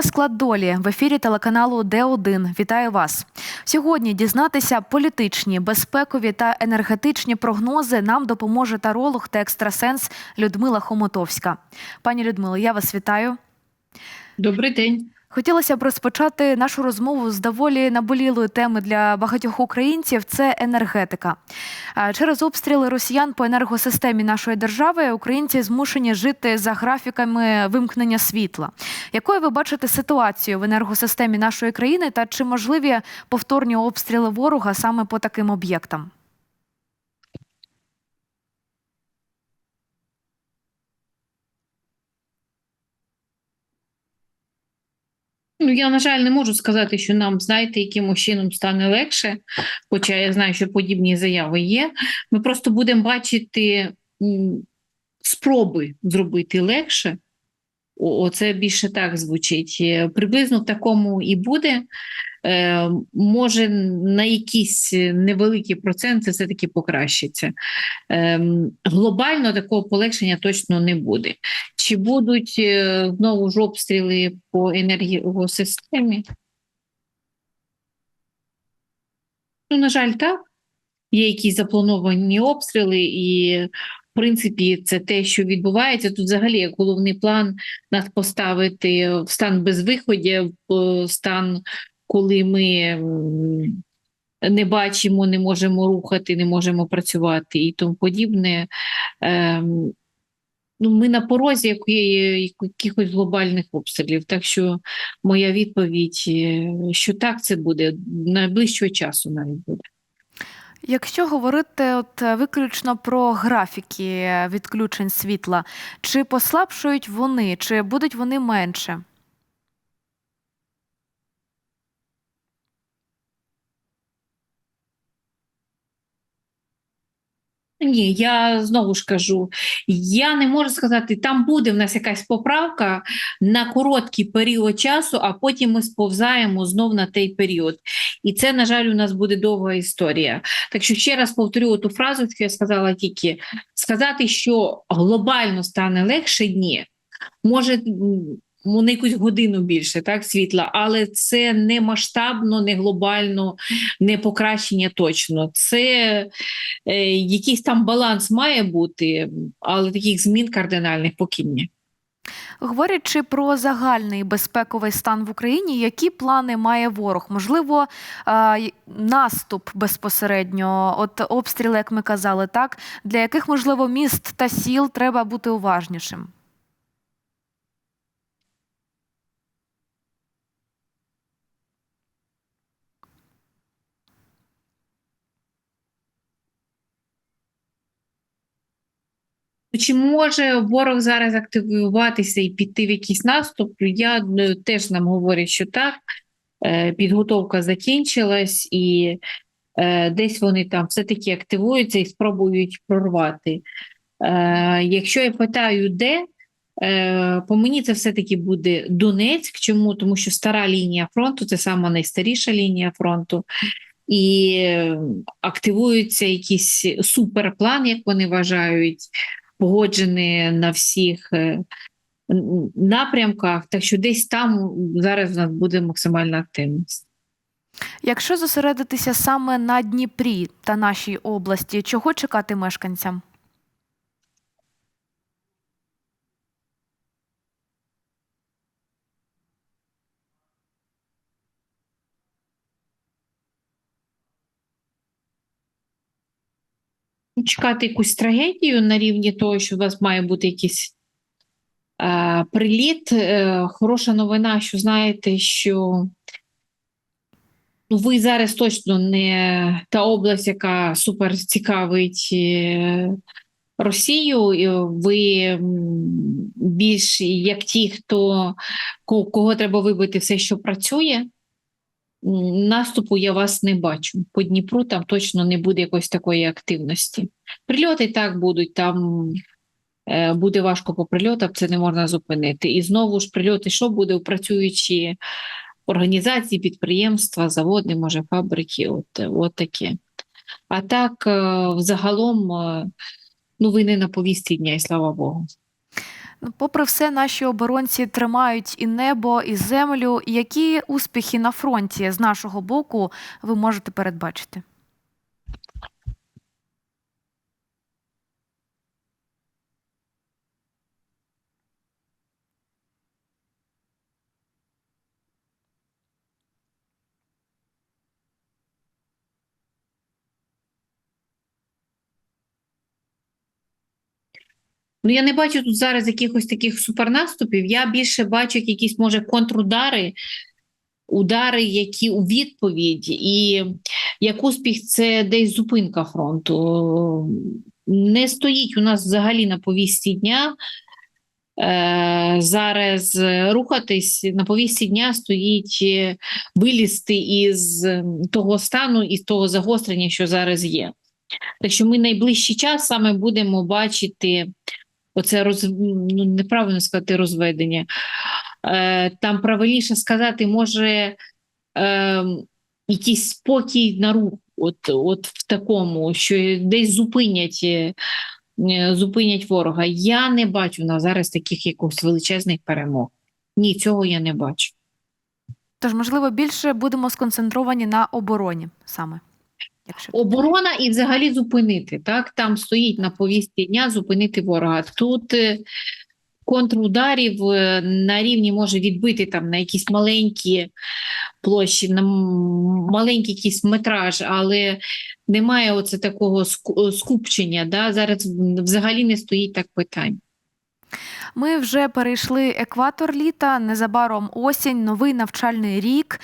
Розклад долі в ефірі телеканалу Д1. Вітаю вас сьогодні. Дізнатися політичні, безпекові та енергетичні прогнози нам допоможе таролог та екстрасенс Людмила Хомотовська. Пані Людмило, я вас вітаю. Добрий день. Хотілося б розпочати нашу розмову з доволі наболілої теми для багатьох українців. Це енергетика. Через обстріли росіян по енергосистемі нашої держави українці змушені жити за графіками вимкнення світла. Якою ви бачите ситуацію в енергосистемі нашої країни та чи можливі повторні обстріли ворога саме по таким об'єктам? Ну, я, на жаль, не можу сказати, що нам, знаєте, якимось чином стане легше, хоча я знаю, що подібні заяви є. Ми просто будемо бачити спроби зробити легше. О, Оце більше так звучить. Е, Приблизно в такому і буде. Е, може, на якісь невеликі проценти все-таки покращиться. Е, глобально такого полегшення точно не буде. Чи будуть е, знову ж обстріли по енергосистемі? Ну, на жаль, так. Є якісь заплановані обстріли, і, в принципі, це те, що відбувається. Тут взагалі головний план нас поставити в стан безвиходя, в стан, коли ми не бачимо, не можемо рухати, не можемо працювати і тому подібне. Ем, ну, ми на порозі якихось глобальних обстрілів. Так що моя відповідь, е, що так це буде найближчого часу навіть буде. Якщо говорити от виключно про графіки відключень світла, чи послабшують вони, чи будуть вони менше? Ні, я знову ж кажу, я не можу сказати, там буде в нас якась поправка на короткий період часу, а потім ми сповзаємо знов на той період. І це, на жаль, у нас буде довга історія. Так що ще раз повторю ту фразу, що я сказала тільки сказати, що глобально стане легше, ні. Може, ну, на якусь годину більше так, світла, але це не масштабно, не глобально, не покращення точно. Це е, якийсь там баланс має бути, але таких змін кардинальних поки ні. Говорячи про загальний безпековий стан в Україні, які плани має ворог? Можливо, наступ безпосередньо, от обстріли, як ми казали, так для яких можливо міст та сіл треба бути уважнішим? Чи може ворог зараз активуватися і піти в якийсь наступ? Я е, теж нам говорять, що так. Е, Підготовка закінчилась, і е, десь вони там все-таки активуються і спробують прорвати. Е, Якщо я питаю, де, по мені це все-таки буде Донецьк. Чому? Тому що стара лінія фронту це сама найстаріша лінія фронту. І активується якийсь суперплан, як вони вважають, погоджений на всіх е, напрямках. Так що десь там зараз у нас буде максимальна активність. Якщо зосередитися саме на Дніпрі та нашій області, чого чекати мешканцям? Чекати якусь трагедію на рівні того, що у вас має бути якийсь е, приліт. Е, хороша новина, що знаєте, що ну, ви зараз точно не та область, яка супер цікавить е, Росію. Ви більш як ті, хто кого треба вибити все, що працює. Наступу я вас не бачу. По Дніпру там точно не буде якоїсь такої активності. Прильоти так будуть, там е, буде важко по прильотам, це не можна зупинити. І знову ж прильоти, що буде у працюючі організації, підприємства, заводи, може, фабрики, от, от таке. А так, е, взагалом, е, ну, ви не на повісті дня, і слава Богу. Попри все, наші оборонці тримають і небо, і землю. Які успіхи на фронті з нашого боку ви можете передбачити? Ну, я не бачу тут зараз якихось таких супернаступів. Я більше бачу якісь, може, контрудари, удари, які у відповідь, і як успіх це десь зупинка фронту. Не стоїть у нас взагалі на повісті дня. Е, зараз рухатись на повісті дня стоїть е, вилізти із е, того стану, із того загострення, що зараз є. Так що ми найближчий час саме будемо бачити оце роз... ну, неправильно сказати розведення. Е, там правильніше сказати, може е, якийсь спокій на рух, от, от в такому, що десь зупинять, е, зупинять ворога. Я не бачу на зараз таких якихось величезних перемог. Ні, цього я не бачу. Тож, можливо, більше будемо сконцентровані на обороні саме. Якщо Оборона і взагалі зупинити. Так? Там стоїть на повісті дня зупинити ворога. Тут е, контрударів е, на рівні може відбити там на якісь маленькі площі, на маленький якийсь метраж, але немає оце такого скупчення. Да? Зараз взагалі не стоїть так питань. Ми вже перейшли екватор літа, незабаром осінь, новий навчальний рік.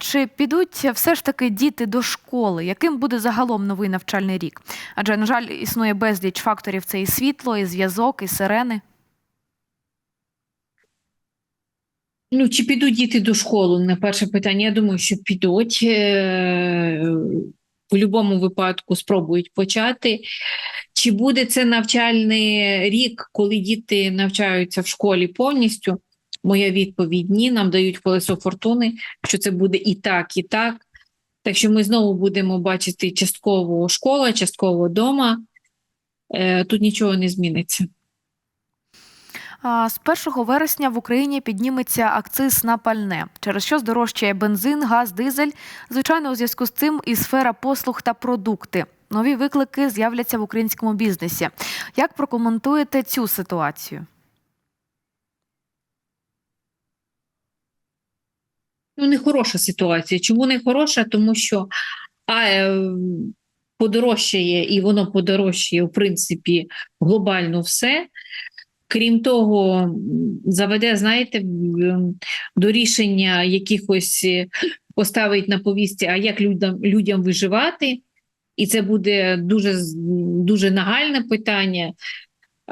Чи підуть все ж таки діти до школи? Яким буде загалом новий навчальний рік? Адже, на жаль, існує безліч факторів: це і світло, і зв'язок, і сирени. Ну, чи підуть діти до школи? На перше питання. Я думаю, що підуть. Будь-якому випадку спробують почати. Чи буде це навчальний рік, коли діти навчаються в школі повністю? Моя відповідь ні. Нам дають колесо фортуни, що це буде і так, і так. Так що ми знову будемо бачити частково школа, частково вдома. Е, Тут нічого не зміниться. З 1 вересня в Україні підніметься акциз на пальне, через що здорожчає бензин, газ, дизель. Звичайно, у зв'язку з цим і сфера послуг та продукти. Нові виклики з'являться в українському бізнесі. Як прокоментуєте цю ситуацію? Ну, не хороша ситуація. Чому не хороша? Тому що а, е, подорожчає, і воно подорожчає, в принципі, глобально все. Крім того, заведе, знаєте, до рішення якихось е, поставить на повісті, а як людям, людям виживати, і це буде дуже, дуже нагальне питання.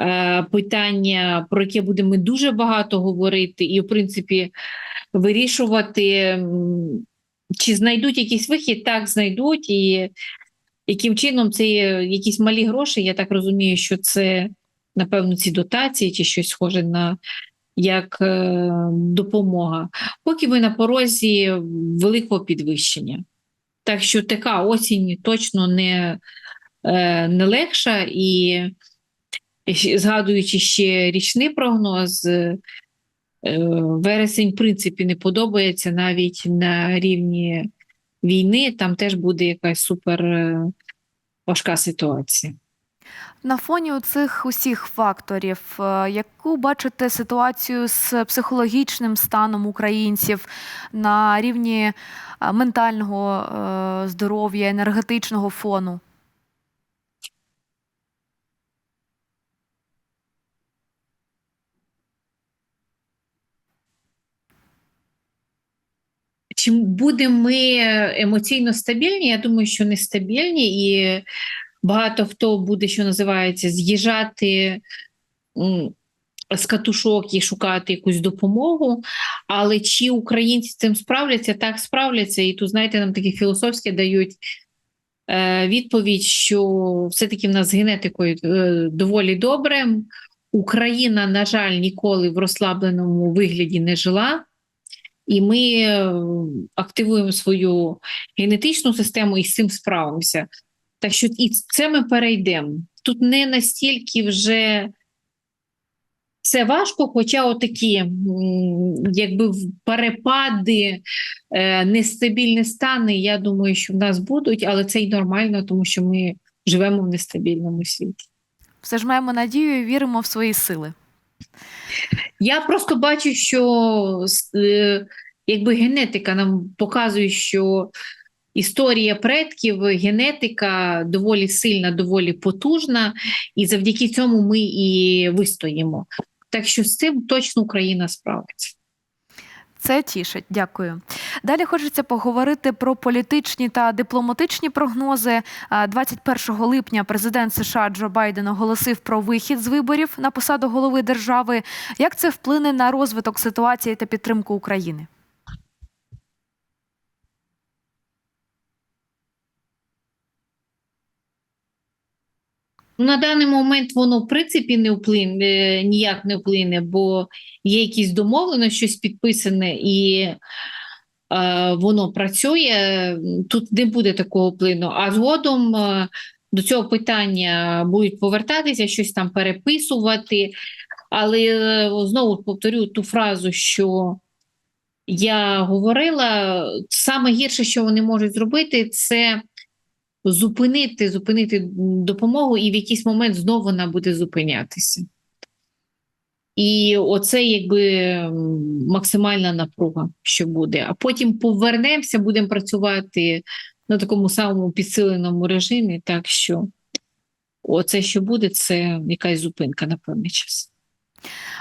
е, Питання, про яке будемо дуже багато говорити, і, в принципі, вирішувати, чи знайдуть якийсь вихід, так знайдуть, і яким чином це є якісь малі гроші. Я так розумію, що це, напевно, ці дотації чи щось схоже на як е, допомога. Поки ми на порозі великого підвищення. Так що така осінь точно не, е, не легша, і згадуючи ще річний прогноз, е, вересень, в принципі, не подобається навіть на рівні війни. Там теж буде якась супер важка ситуація. На фоні цих усіх факторів, е, яку бачите ситуацію з психологічним станом українців на рівні е, ментального е, здоров'я, енергетичного фону? Чи будемо ми емоційно стабільні? Я думаю, що не стабільні, і багато хто буде, що називається, з'їжджати з катушок і шукати якусь допомогу. Але чи українці з цим справляться? Так справляться. І тут, знаєте, нам такі філософські дають е, відповідь, що все-таки в нас з генетикою е, доволі добре. Україна, на жаль, ніколи в розслабленому вигляді не жила. І ми е, активуємо свою генетичну систему і з цим справимося. Так що і це ми перейдемо. Тут не настільки вже Це важко, хоча отакі якби перепади, е, нестабільні стани, я думаю, що в нас будуть, але це й нормально, тому що ми живемо в нестабільному світі. Все ж маємо надію і віримо в свої сили. Я просто бачу, що е, якби генетика нам показує, що історія предків, генетика доволі сильна, доволі потужна, і завдяки цьому ми і вистоїмо. Так що з цим точно Україна справиться. Це тішить, дякую. Далі хочеться поговорити про політичні та дипломатичні прогнози. А, 21 липня президент США Джо Байден оголосив про вихід з виборів на посаду голови держави. Як це вплине на розвиток ситуації та підтримку України? На даний момент воно в принципі не вплине, ніяк не вплине, бо є якісь домовленості, щось підписане і е, воно працює. Тут не буде такого вплину. А згодом е, до цього питання будуть повертатися, щось там переписувати. Але е, знову повторю ту фразу, що я говорила, саме гірше, що вони можуть зробити, це зупинити, зупинити допомогу, і в якийсь момент знову вона буде зупинятися. І оце якби максимальна напруга, що буде. А потім повернемося, будемо працювати на такому самому підсиленому режимі. Так що оце, що буде, це якась зупинка на певний час.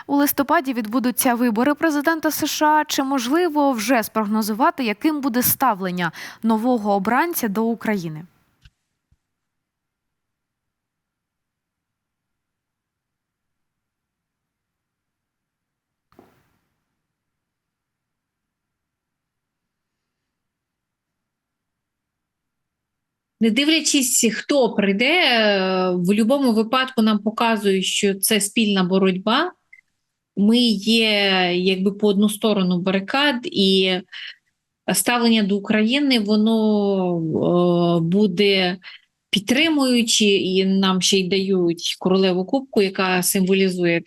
У листопаді відбудуться вибори президента США. Чи можливо вже спрогнозувати, яким буде ставлення нового обранця до України? Не дивлячись, хто прийде, е, в будь-якому випадку нам показують, що це спільна боротьба. Ми є якби по одну сторону барикад, і ставлення до України воно е, буде підтримуючи, і нам ще й дають королеву кубку, яка символізує,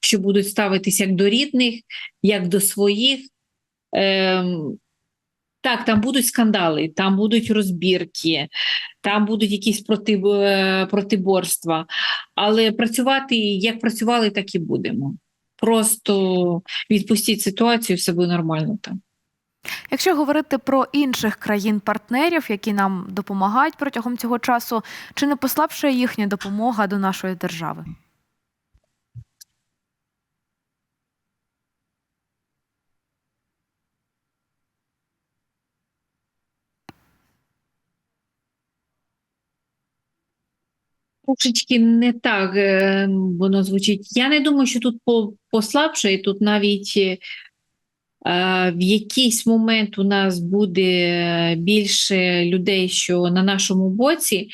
що будуть ставитися як до рідних, як до своїх. Так, там будуть скандали, там будуть розбірки, там будуть якісь проти, е, протиборства. Але працювати як працювали, так і будемо. Просто відпустіть ситуацію, все буде нормально там. Якщо говорити про інших країн-партнерів, які нам допомагають протягом цього часу, чи не послабшує їхня допомога до нашої держави? Трошечки не так е, воно звучить. Я не думаю, що тут по- послабшає, тут навіть е, в якийсь момент у нас буде більше людей, що на нашому боці.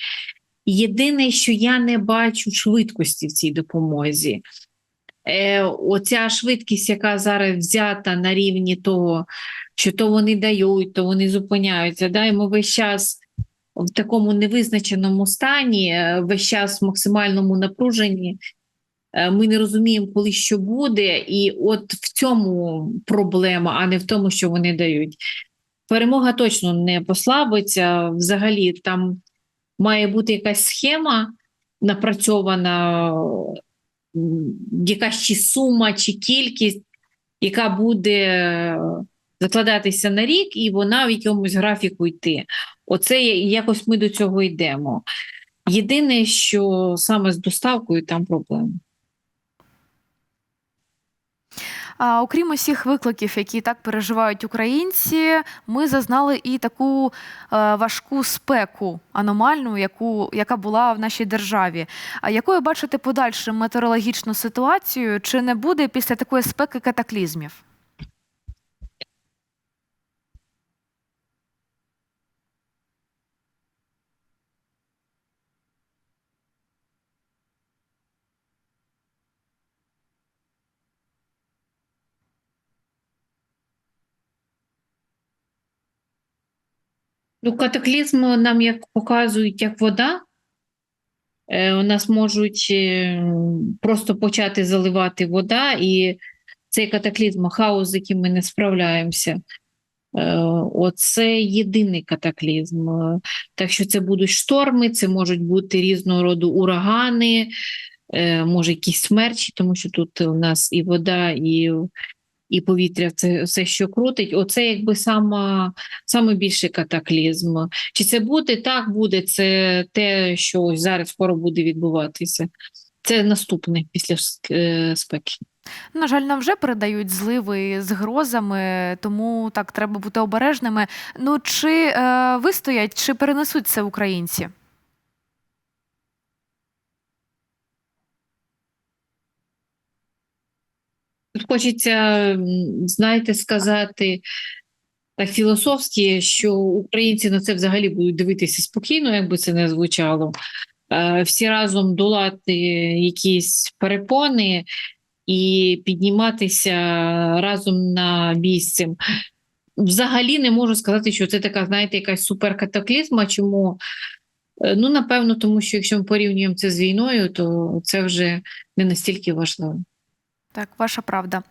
Єдине, що я не бачу швидкості в цій допомозі. Е, оця швидкість, яка зараз взята на рівні того, що то вони дають, то вони зупиняються. Да? І ми весь час в такому невизначеному стані, е, весь час в максимальному напруженні. Е, Ми не розуміємо, коли що буде, і от в цьому проблема, а не в тому, що вони дають. Перемога точно не послабиться. Взагалі, там має бути якась схема напрацьована, якась чи сума, чи кількість, яка буде закладатися на рік, і вона в якомусь графіку йти. Оце якось ми до цього йдемо. Єдине, що саме з доставкою там проблема. А окрім усіх викликів, які так переживають українці, ми зазнали і таку е, важку спеку аномальну, яку яка була в нашій державі. А якою бачите подальшу метеорологічну ситуацію? Чи не буде після такої спеки катаклізмів? Ну, катаклізм нам як показують як вода. е, у нас можуть е, просто почати заливати вода, і цей катаклізм, хаос, з яким ми не справляємося. Е, Оце єдиний катаклізм. Так що це будуть шторми, це можуть бути різного роду урагани, може якісь смерчі, тому що тут у нас і вода, і, і повітря це все, що крутить. Оце якби сама, саме більший катаклізм. Чи це буде? Так буде. Це те, що ось зараз скоро буде відбуватися. Це наступне після е, спеки. На жаль, нам вже передають зливи з грозами, тому так треба бути обережними. Ну чи е, вистоять, чи перенесуть це українці? Тут хочеться, знаєте, сказати так філософськи, що українці на це взагалі будуть дивитися спокійно, якби це не звучало. Е, Всі разом долати якісь перепони і підніматися разом на цим. Взагалі не можу сказати, що це така, знаєте, якась суперкатаклізма. Чому? Е, Ну, напевно, тому що якщо ми порівнюємо це з війною, то це вже не настільки важливо. Так, ваша правда.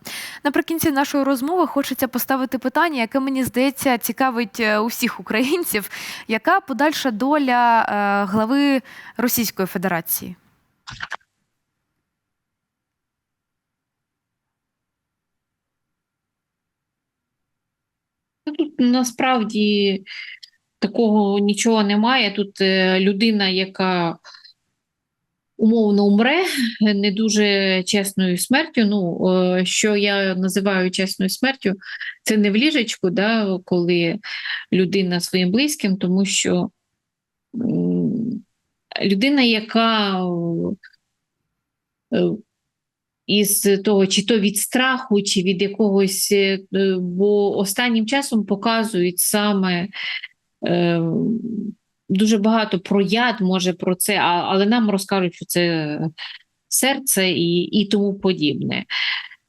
Наприкінці нашої розмови хочеться поставити питання, яке мені здається цікавить е, усіх українців. Яка подальша доля е, глави Російської Федерації? Тут насправді такого нічого немає. Тут е, людина, яка умовно умре не дуже чесною смертю. Ну, е, що я називаю чесною смертю, це не в ліжечку, да, коли людина своїм близьким, тому що людина, яка е, із того, чи то від страху, чи від якогось, е, бо останнім часом показують саме дуже багато про яд, може про це, а, але нам розкажуть, що це серце і, і тому подібне.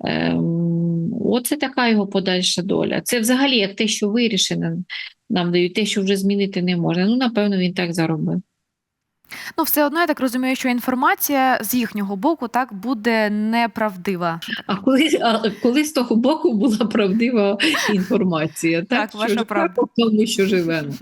Ем, оце така його подальша доля. Це взагалі як те, що вирішено, нам дають те, що вже змінити не можна. Ну, напевно, він так заробив. Ну, все одно я так розумію, що інформація з їхнього боку так буде неправдива. А коли, а коли з того боку була правдива інформація? Так, що ваша правда. тому, що живемо.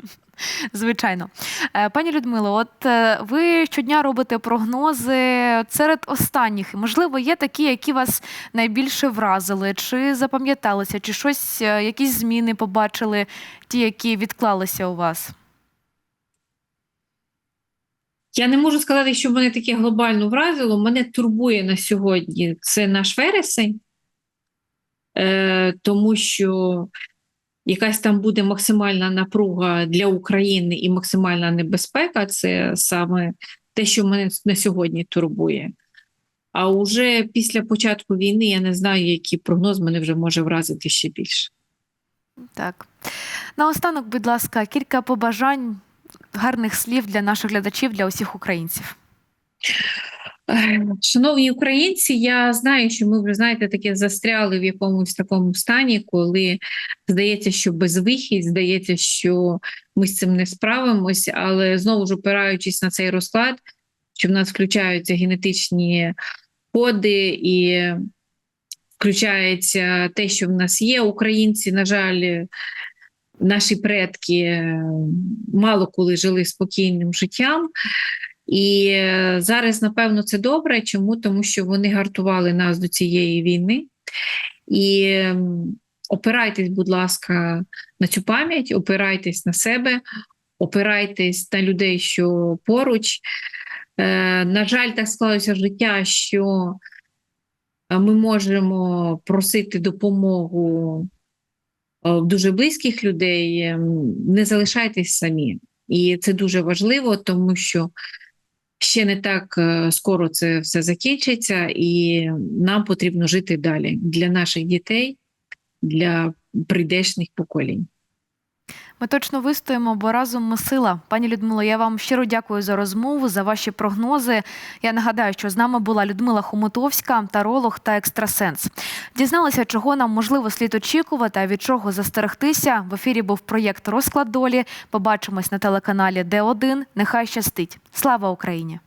Звичайно, Е, пані Людмило, от е, ви щодня робите прогнози серед останніх. Можливо, є такі, які вас найбільше вразили, чи запам'яталися, чи щось, е, якісь зміни побачили, ті, які відклалися у вас. Я не можу сказати, що мене таке глобально вразило. Мене турбує на сьогодні це наш вересень, е, тому що якась там буде максимальна напруга для України і максимальна небезпека це саме те, що мене на сьогодні турбує. А уже після початку війни я не знаю, який прогноз мене вже може вразити ще більше. Так. Наостанок, будь ласка, кілька побажань, гарних слів для наших глядачів, для усіх українців. Шановні українці, я знаю, що ми вже знаєте, таке застряли в якомусь такому стані, коли здається, що безвихідь, здається, що ми з цим не справимось, але знову ж опираючись на цей розклад, що в нас включаються генетичні коди і включається те, що в нас є. Українці, на жаль, наші предки мало коли жили спокійним життям. І е, зараз, напевно, це добре. Чому? Тому що вони гартували нас до цієї війни. І опирайтесь, будь ласка, на цю пам'ять, опирайтесь на себе, опирайтесь на людей, що поруч. Е, на жаль, так склалося життя, що ми можемо просити допомогу е, дуже близьких людей. Ем, Не залишайтесь самі. І це дуже важливо, тому що ще не так е, скоро це все закінчиться, і нам потрібно жити далі для наших дітей, для прийдешніх поколінь. Ми точно вистоїмо, бо разом ми сила. Пані Людмило, я вам щиро дякую за розмову, за ваші прогнози. Я нагадаю, що з нами була Людмила Хомутовська, таролог та екстрасенс. Дізналися, чого нам можливо слід очікувати, а від чого застерегтися. В ефірі був проєкт Розклад долі. Побачимось на телеканалі Д1. Нехай щастить. Слава Україні!